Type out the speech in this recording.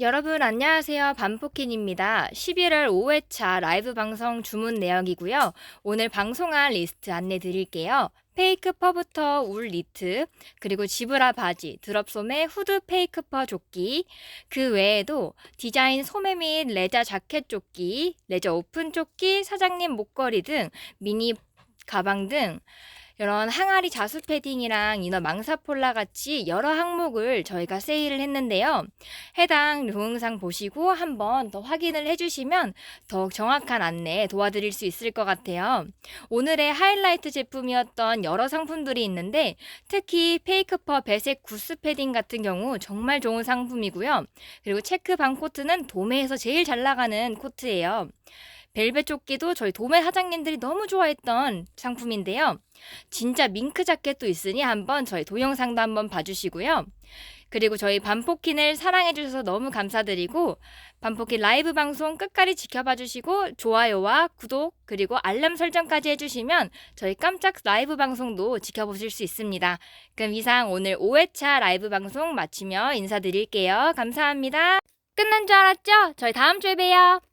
여러분 안녕하세요. 반포킨입니다. 11월 5회차 라이브 방송 주문 내역이고요. 오늘 방송할 리스트 안내 드릴게요. 페이크 퍼부터 울 니트, 그리고 지브라 바지, 드럽 소매, 후드 페이크 퍼 조끼, 그 외에도 디자인 소매 및 레자 자켓 조끼, 레저 오픈 조끼, 사장님 목걸이 등 미니 가방 등 이런 항아리 자수 패딩이랑 이너 망사폴라 같이 여러 항목을 저희가 세일을 했는데요. 해당 동영상 보시고 한번 더 확인을 해주시면 더욱 정확한 안내 도와드릴 수 있을 것 같아요. 오늘의 하이라이트 제품이었던 여러 상품들이 있는데 특히 페이크퍼 배색 구스 패딩 같은 경우 정말 좋은 상품이고요. 그리고 체크 반 코트는 도매에서 제일 잘 나가는 코트예요. 벨벳 조끼도 저희 도매 사장님들이 너무 좋아했던 상품인데요. 진짜 밍크 자켓도 있으니 한번 저희 동영상도 한번 봐주시고요. 그리고 저희 반포킨을 사랑해주셔서 너무 감사드리고 반포킨 라이브 방송 끝까지 지켜봐 주시고 좋아요와 구독 그리고 알람 설정까지 해주시면 저희 깜짝 라이브 방송도 지켜보실 수 있습니다. 그럼 이상 오늘 5회차 라이브 방송 마치며 인사드릴게요. 감사합니다. 끝난 줄 알았죠? 저희 다음 주에 봬요.